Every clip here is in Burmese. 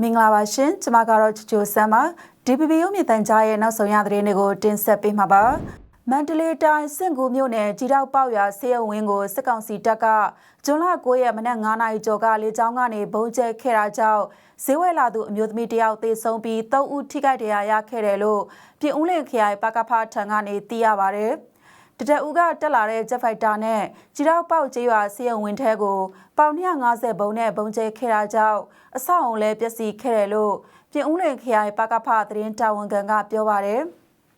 မင်္ဂလာပါရှင်ကျွန်မကတော့ချူချူဆမ်ပါ DPP ရုံးမြင့်တန်ကြားရဲ့နောက်ဆုံးရသတင်းတွေကိုတင်ဆက်ပေးမှာပါမန္တလေးတိုင်းစင်ကူမြို့နယ်ကြီးတောက်ပေါရွာဆေးရုံဝင်းကိုစစ်ကောင်စီတပ်ကဇွန်လ9ရက်မနက်9နာရီကျော်ကလေကြောင်းကနေဘုံကျဲခဲ့တာကြောင့်ဈေးဝယ်လာသူအမျိုးသမီးတယောက်သေဆုံးပြီး3ဦးထိခိုက်ဒဏ်ရာရခဲ့တယ်လို့ပြည်ဦးလင်ခရိုင်ပကဖထံကနေသိရပါဗျ။ တတအူကတက်လာတဲ့ဂျက်ဖိုက်တာနဲ့ကြီးတောက်ပေါကျေးရွာဆေးရုံဝင်းထဲကိုပေါင်250ဘုံနဲ့ဘုံကျဲခဲ့တာကြောင့်အဆောက်အုံလည်းပျက်စီးခဲ့တယ်လို့ပြည်ဦးလင်ခရိုင်ပကဖသတင်းတာဝန်ခံကပြောပါဗျ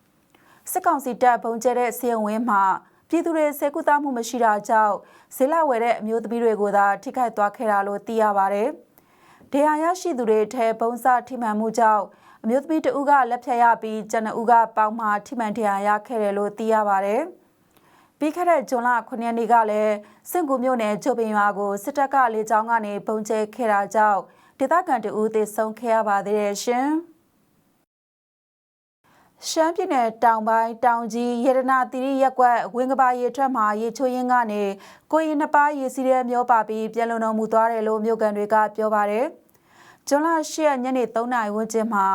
။စစ်ကောင်စီတပ်ဘုံကျဲတဲ့ဆေးရုံဝင်းမှာပြည်သူတွေစေကူတာမှုမရှိတာကြောင့်ဈေးလာဝယ်တဲ့အမျိုးသမီးတွေကိုသာထိခိုက်သွားခဲ့တာလို့သိရပါဗျ။ဒေဟာရရှိသူတွေထဲဘုံစထိမှန်မှုကြောင့်အမျိုးသမီးတဦးကလက်ဖြတ်ရပြီးကျန်တဲ့ဦးကပေါင်မှထိမှန်ဒေဟာရခဲ့တယ်လို့သိရပါဗျ။ ပြီးခဲ့တဲ့ဇွန်လ9ရက်နေ့ကလည်းစင်ကူမြို့နယ်ဂျိုပင်ရွာကိုစစ်တပ်ကလေကြောင်းကနေပုံကျဲခဲ့တာကြောင့်ဒေသခံတဦးသေဆုံးခဲ့ရပါသေးတယ်ရှင်။ရှမ်းပြည်နယ်တောင်ပိုင်းတောင်ကြီးရတနာတိရိရက်ကွက်ဝင်းကပါရေထွက်မှာရေချိုးရင်းကနေကိုရင်နှစ်ပါးရေစီးရဲမျောပါပြီးပြန်လုံတော်မူသွားတယ်လို့မြို့ကန်တွေကပြောပါတယ်။ကျွန်းလ10ရက်ညနေ3နာရီဝန်းကျင်မှာ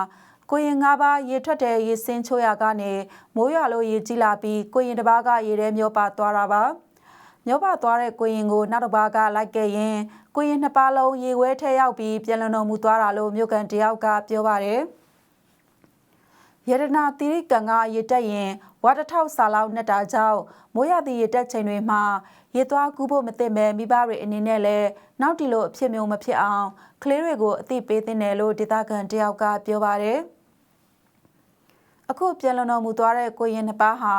ကိုရင်၅ပါးရေထွက်တဲ့ရေစင်းချိုးရကနေမိုးရွာလို့ရေကြီးလာပြီးကိုရင်တစ်ပါးကရေထဲမျောပါသွားတာပါ။မျောပါသွားတဲ့ကိုရင်ကိုနောက်တစ်ပါးကလိုက်ခဲ့ရင်ကိုရင်နှစ်ပါးလုံးရေဝဲထဲရောက်ပြီးပြန်လုံတော်မူသွားတာလို့မြို့ကန်တယောက်ကပြောပါတယ်။ရတနာတိရိကံကရေတက်ရင်ဝါတထောက်စာလောက်နဲ့တာကြောင့်မိုးရသည့်ရေတက်ချိန်တွေမှာရေသွားကူးဖို့မသင့်ပဲမိဘတွေအနေနဲ့လည်းနောက်တီလို့အဖြစ်မျိုးမဖြစ်အောင်ကလေးတွေကိုအသိပေးသင့်တယ်လို့ဒေသခံတယောက်ကပြောပါတယ် အခုပြန်လုံတော်မူသွားတဲ့ကိုရင်နှစ်ပါးဟာ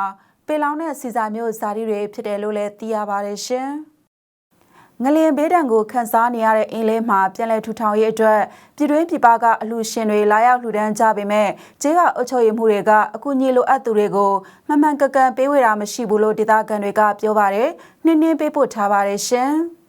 ပေလောင်တဲ့စီစာမျိုးဇာတိတွေဖြစ်တယ်လို့လည်းသိရပါတယ်ရှင်။ငလျင်ဘေးဒဏ်ကိုခန်းစားနေရတဲ့အင်းလေးမှာပြည်လဲထူထောင်ရေးအတွက်ပြည်တွင်းပြည်ပကအလှူရှင်တွေလာရောက်လှူဒန်းကြပေမဲ့ကျေးကအုပ်ချုပ်ရေးမှုတွေကအကူအညီလိုအပ်သူတွေကိုမှန်မှန်ကန်ကန်ပေးဝေတာမရှိဘူးလို့ဒေသခံတွေကပြောပါတယ်။နှင်းနှင်းပေးပို့ထားပါတယ်ရှင်။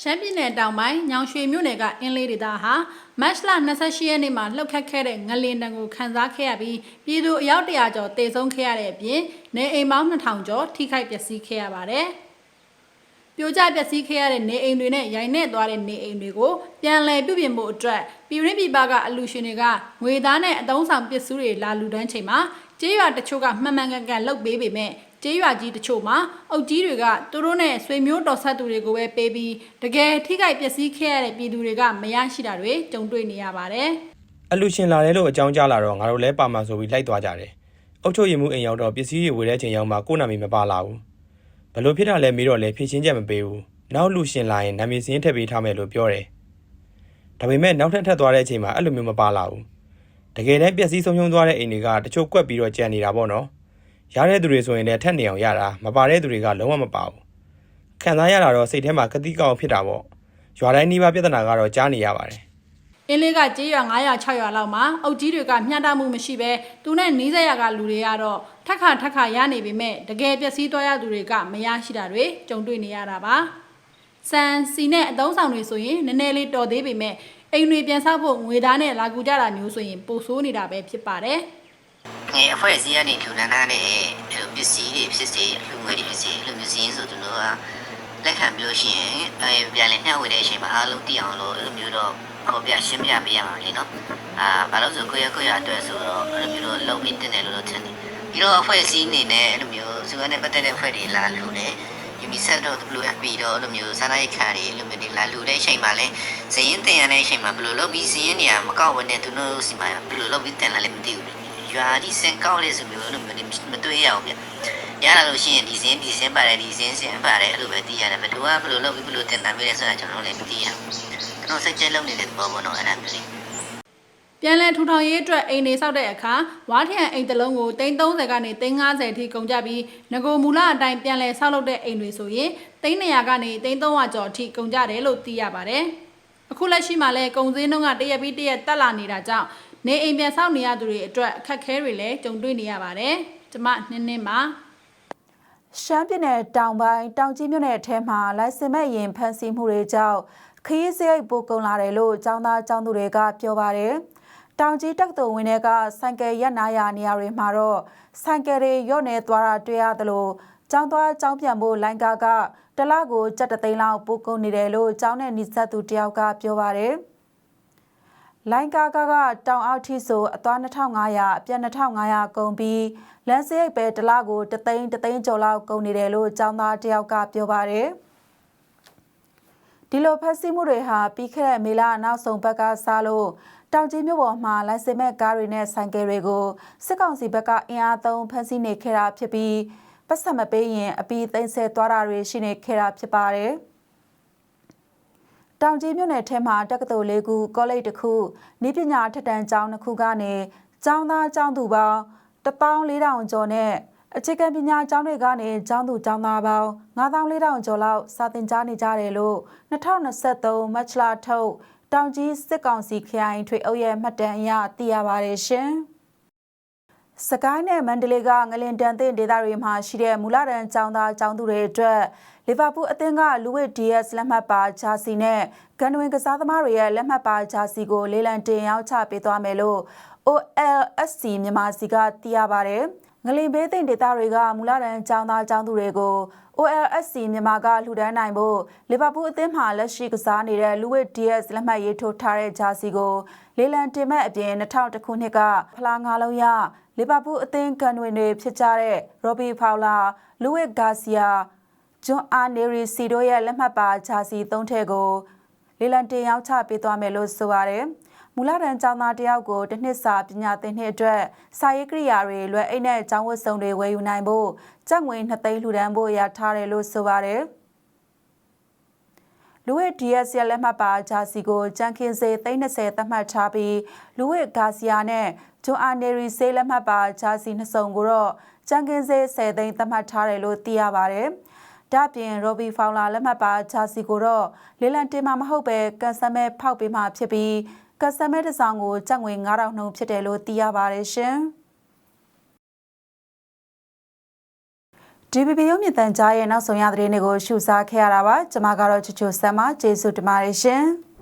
ရှမ်းပြည်နယ်တောင်ပိုင်းညောင်ရွှေမြို့နယ်ကအင်းလေးဒေသဟာမတ်လ28ရက်နေ့မှာလှုပ်ခတ်ခဲ့တဲ့ငလင်တံကိုခန်းစားခဲ့ရပြီးပြည်သူအယောက်100ကျော်တေဆုံးခဲ့ရတဲ့အပြင်နေအိမ်ပေါင်း2000ကျော်ထိခိုက်ပျက်စီးခဲ့ရပါတယ်။ပြိုကျပျက်စီးခဲ့ရတဲ့နေအိမ်တွေနဲ့ရိုင်နဲ့သွားတဲ့နေအိမ်တွေကိုပြန်လည်ပြုပြင်ဖို့အတွက်ပြည်ရင်းပြည်ပကအလူရှင်တွေကငွေသားနဲ့အတုံးဆောင်ပစ္စည်းတွေလာလူဒန်းချိန်မှာကျေးရွာတချို့ကမှန်မှန်ကန်ကန်လုပ်ပေးပေမဲ့ ကျေးရွာကြီးတချို့မှာအုပ်ကြီးတွေကသူတို့နဲ့ဆွေမျိုးတော်ဆက်သူတွေကိုပဲပေးပြီးတကယ်ထိခိုက်ပျက်စီးခဲ့ရတဲ့ပြည်သူတွေကမရရှိတာတွေကြုံတွေ့နေရပါတယ်။အလူရှင်လာတယ်လို့အကြောင်းကြားလာတော့ငါတို့လည်းပါမှဆိုပြီးလိုက်သွားကြတယ်။အုတ်ချုပ်ရည်မှုအိမ်ရောက်တော့ပစ္စည်းတွေဝယ်တဲ့ချိန်ရောက်မှကို့နာမည်မပါလာဘူး။ဘလို့ဖြစ်တာလဲမေးတော့လဲဖြည့်ချင်းချက်မပေးဘူး။နောက်လူရှင်လာရင်နာမည်စင်းထည့်ပေးထားမယ်လို့ပြောတယ်။ဒါပေမဲ့နောက်ထပ်ထပ်သွားတဲ့အချိန်မှာအဲ့လိုမျိုးမပါလာဘူး။တကယ်တမ်းပျက်စီးဆုံးရှုံးသွားတဲ့အိမ်တွေကတချို့ကွက်ပြီးတော့ကြံနေတာပေါ့နော်။ ရတဲ့သူတွေဆိုရင်လည်းထက်နေအောင်ရတာမပါတဲ့သူတွေကလုံးဝမပါဘူး။ခံစားရတာတော့စိတ်ထဲမှာကတိကောက်ဖြစ်တာပေါ့။ရွာတိုင်းနှီးပါပြဿနာကတော့ကြားနေရပါတယ်။အင်းလေးကကြေးရွာ900 600ရွာလောက်မှာအုတ်ကြီးတွေကမျှတမှုမရှိဘဲသူနဲ့နီးစပ်ရကလူတွေကတော့ထက်ခါထက်ခါရနေပေမဲ့တကယ်ပျက်စီးသွားရသူတွေကမရရှိတာတွေကြုံတွေ့နေရတာပါစံစီနဲ့အသုံးဆောင်တွေဆိုရင်နည်းနည်းလေးတော်သေးပေမဲ့အိမ်တွေပြန်ဆောက်ဖို့ငွေသားနဲ့လာကူကြတာမျိုးဆိုရင်ပိုဆိုးနေတာပဲဖြစ်ပါတယ် ငယ်အဖွဲ့အစည်းကနေထူထမ်းထားတဲ့အဲ့လိုပစ္စည်းတွေဖြစ်စေအလူငွေတွေဖြစ်စေအဲ့လိုမျိုးစီးရင်ဆိုသူတို့ကလက်ခံပြောရှင်အဲပြန်လည်မျှဝေတဲ့အချိန်မှာအားလုံးတည်အောင်လို့အဲ့လိုမျိုးတော့ခေါ်ပြရှင်းပြပေးရမှာလေနော်အာဘာလို့ဆိုကိုရကိုရအတွက်ဆိုတော့အဲ့လိုမျိုးတော့လုပ်ပြီးတင်တယ်လို့တော့ထင်တယ်ပြီးတော့အဖွဲ့အစည်းအနေနဲ့အဲ့လိုမျိုးဇူဝနဲ့ပတ်သက်တဲ့အဖွဲ့တွေလာလို့လေ UNICEF တော့ WFP တော့အဲ့လိုမျိုးစားလိုက်ခါတွေအဲ့လိုမျိုးတွေလာလူတဲ့အချိန်မှာလဲဇရင်တင်ရတဲ့အချိန်မှာဘယ်လိုလုပ်ပြီးဇရင်နေရမကောက်ဝနဲ့သူတို့စီမှာဘယ်လိုလုပ်ပြီးတင်လာလဲမသိဘူး ရွာဒီစင်ကောက်လေဆိုမျိုးအဲ့လိုမျိုးမတွေ့ရအောင်ဗျရလာလို့ရှိရင်ဒီစင်းဒီစင်းပါတယ်ဒီစင်းစင်းပါတယ်အဲ့လိုပဲသိရတယ်ဘယ်လိုကဘယ်လိုလုပ်ပြီးဘယ်လိုတင်တာမျိုးလဲဆိုတာကျွန်တော်လည်းမသိရဘူးကျွန်တော်စိတ်ကြက်လုံးနေတဲ့ဘောဘောတော့အဲ့ဒါမျိုးလေးပြန်လည်ထူထောင်ရေးအတွက်အိမ်တွေဆောက်တဲ့အခါဝါထရန်အိမ်တစ်လုံးကို330ကနေ350ထိကုန်ကြပြီးငကိုမူလအတိုင်းပြန်လည်ဆောက်လုပ်တဲ့အိမ်တွေဆိုရင်300ကနေ300ကျော်ထိကုန်ကြတယ်လို့သိရပါတယ်။အခုလက်ရှိမှာလည်းကုန်စည်နှုန်းကတရက်ပြီးတရက်တက်လာနေတာကြောင့် နေအိမ်ပြန်ဆောက်နေရသူတွေအတွက်အခက်အခဲတွေလည်းကြုံတွေ့နေရပါတယ်။ကျမနှင်းနှင်းပါရှမ်းပြည်နယ်တောင်ပိုင်းတောင်ကြီးမြို့နယ်အထဲမှာလိုင်စင်မဲ့ရင်ဖမ်းဆီးမှုတွေကြောင့်ခရီးစရိတ်ပိုကုန်လာတယ်လို့ចောင်းသားចောင်းသူတွေကပြောပါတယ်။တောင်ကြီးတက္ကသိုလ်ဝင်တွေကဆိုင်ကယ်ရက်နာရနေရာတွေမှာတော့ဆိုင်ကယ်တွေရော့နေသွားတာတွေ့ရသလိုကျောင်းသွားကျောင်းပြန်ဖို့လိုင်းကားကတစ်လကိုကြက်တသိန်းလောက်ပို့ကုန်နေတယ်လို့ကျောင်းနဲ့နှိစက်သူတယောက်ကပြောပါတယ်။ လိုင်းကားကကတောင်အောက်ထိဆိုအသွား2500အပြန်2500ကုန်ပြီးလမ်းစရိတ်ပဲတစ်လကိုတသိန်းတသိန်းကျော်လောက်ကုန်နေတယ်လို့ကျောင်းသားတယောက်ကပြောပါတယ်။ဒီလိုဖက်စီမှုတွေဟာပြီးခဲ့တဲ့မေလနောက်ဆုံးဘက်ကစားလို့တောင်ကြီးမြို့ပေါ်မှာလိုင်စင်မဲ့ကားတွေနဲ့ဆိုင်ကယ်တွေကိုစစ်ကောင်စီဘက်ကအင်အားသုံးဖမ်းဆီးနေခဲ့တာဖြစ်ပြီးပတ်စံမပေးရင်အပီးသိမ်းဆဲသွားတာတွေရှိနေခဲ့တာဖြစ်ပါတယ်။ တောင်ကြီးမြို့နယ်ထဲမှာတက္ကသိုလ်၄ခုကောလိပ်တစ်ခုဤပညာထက်တန်းကျောင်းတစ်ခုကနေကျောင်းသားကျောင်းသူပေါင်း14000ကျော်နဲ့အခြေခံပညာကျောင်းတွေကနေကျောင်းသူကျောင်းသားပေါင်း9400ကျော်လောက်စာသင်ကြားနေကြတယ်လို့2023မတ်လထုတ်တောင်ကြီးစစ်ကောင်စီခရိုင်ထွေအုပ်ရဲ့မှတ်တမ်းအရသိရပါတယ်ရှင်။ စကိုင်းနဲ့မန္တလေးကငလင်တန်တဲ့ဒေသတွေမှာရှိတဲ့မူလတန်းကျောင်းသားကျောင်းသူတွေအတွက်လီဗာပူးအသင်းကလူဝစ် DS လက်မှတ်ပါဂျာစီနဲ့ကန်ဝင်ကစားသမားတွေရဲ့လက်မှတ်ပါဂျာစီကိုလေးလံတင်ရောက်ချပေးသွားမယ်လို့ OLSC မြန်မာစီကသိရပါတယ်။ငလင်ဘေးသိမ့်ဒေသတွေကမူလတန်းကျောင်းသားကျောင်းသူတွေကို OLSC မြန်မာကလှူဒန်းနိုင်ဖို့လီဗာပူးအသင်းမှလက်ရှိကစားနေတဲ့လူဝစ် DS လက်မှတ်ရေးထိုးထားတဲ့ဂျာစီကိုလေလံတင်မဲ့အပြင်2000ခုနှစ်ကဖလားငါးလုံးရလီဗာပူးအသင်းကန်ဝင်တွေဖြစ်ကြတဲ့ရော်ဘီဖောင်လာလူဝစ်ဂါစီယာဂျွန်အာနေရီစီတို့ရဲ့လက်မှတ်ပါဂျာစီ၃ထည့်ကိုလေလံတင်ရောက်ချပေးသွားမယ်လို့ဆိုပါတယ် မူလတန်းကျောင်းသားတယောက်ကိုတစ်နှစ်စာပညာသင်နှစ်အတွက်စာရေးကိရိယာတွေလွယ်အိတ်နဲ့ကျောင်းဝတ်စုံတွေဝယ်ယူနိုင်ဖို့စက်ငွေ2သိန်းလှူဒန်းဖို့ရထားတယ်လို့ဆိုပါတယ်လူဝစ် DS ရဲ့လက်မှတ်ပါဂျာစီကိုကြံခင်းစေ30သတ်မှတ်ထားပြီးလူဝစ်ဂါစီယာနဲ့ဂျွန်အာနေရီစေးလက်မှတ်ပါဂျာစီနှစ်စုံကိုတော့ကြံခင်းစေ10သိန်းသတ်မှတ်ထားတယ်လို့သိရပါတယ်။ဒါပြင်ရိုဘီဖောင်လာလက်မှတ်ပါဂျာစီကိုတော့လေလံတင်မှာမဟုတ်ပဲကန်ဆယ်မဲဖောက်ပေးမှဖြစ်ပြီး ကစတမဲတစ်ဆောင်ကိုကျပ်ငွေ9000နှုန်းဖြစ်တယ်လို့သိရပါတယ်ရှင်။ DBB ရုံမြင့်တန်ကြားရဲ့နောက်ဆုံးရသတင်းတွေကိုရှုစားခဲ့ရတာပါကျွန်မကတော့ချူချူဆမ်မကျေးဇူးတင်ပါတယ်ရှင်။